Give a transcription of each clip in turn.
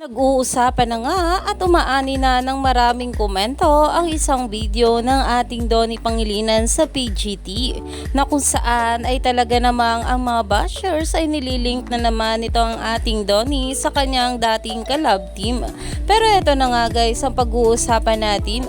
Nag-uusapan na nga at umaani na ng maraming komento ang isang video ng ating Donnie Pangilinan sa PGT na kung saan ay talaga namang ang mga bashers ay nililink na naman ito ang ating Donnie sa kanyang dating kalab team. Pero ito na nga guys ang pag-uusapan natin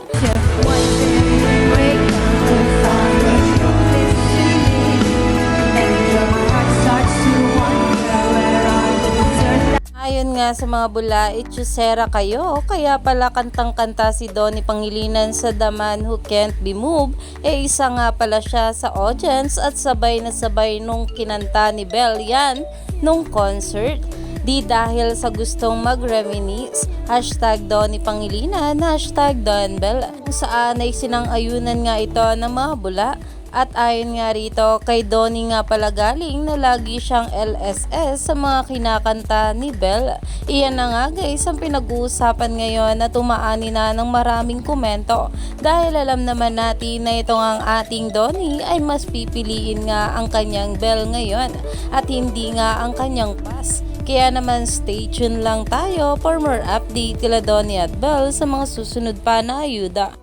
Ayon nga sa mga bula, itchusera kayo. Kaya pala kantang-kanta si Donnie Pangilinan sa The Man Who Can't Be Moved. E isa nga pala siya sa audience at sabay na sabay nung kinanta ni Bell yan nung concert. Di dahil sa gustong mag-reminisce, hashtag Donnie Pangilinan, hashtag Don Bell. Saan ay sinang-ayunan nga ito ng mga bula. At ayon nga rito, kay Donnie nga pala galing na lagi siyang LSS sa mga kinakanta ni Bell. Iyan na nga guys ang pinag-uusapan ngayon na tumaani na ng maraming komento dahil alam naman natin na itong ang ating Donnie ay mas pipiliin nga ang kanyang Bell ngayon at hindi nga ang kanyang pass. Kaya naman stay tuned lang tayo for more update kila Donnie at Bell sa mga susunod pa na ayuda.